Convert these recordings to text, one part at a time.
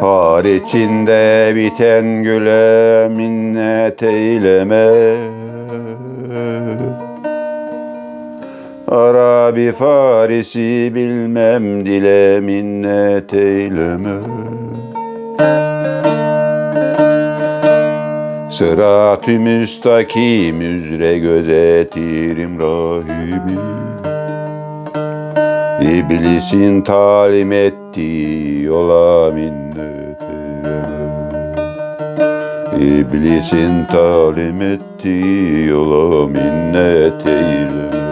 Har içinde biten güle minnet eyleme. Arabi Farisi bilmem dile minnet eyleme Sırat-ı müstakim üzere gözetirim rahimi İblisin talim ettiği yola minnet eyleme. İblisin talim ettiği yola minnet eyleme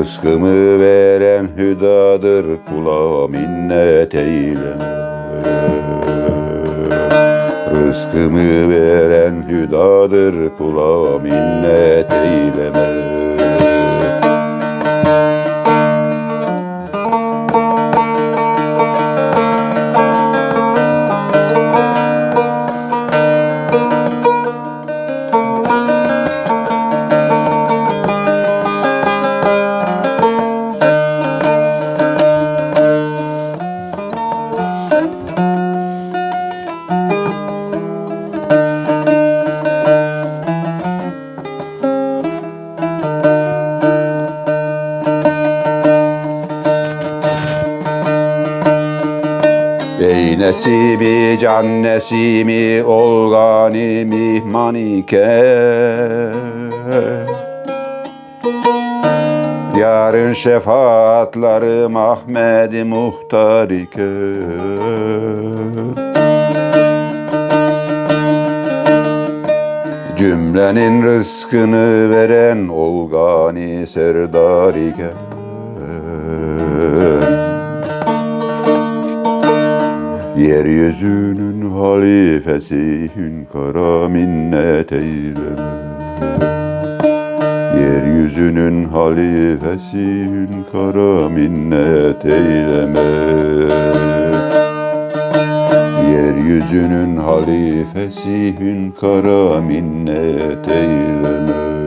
Rızkımı veren hüdadır kula minnet eyleme Rızkımı veren hüdadır kula minnet eyleme Nesibi can nesimi ol gani mihman iken Yarın şefaatlarım Ahmet-i Muhtar iken Cümlenin rızkını veren ol gani serdar Yeryüzünün halifesi hünkara minnet eyleme Yeryüzünün halifesi hünkara minnet eyleme. Yeryüzünün halifesi hünkara minnet eyleme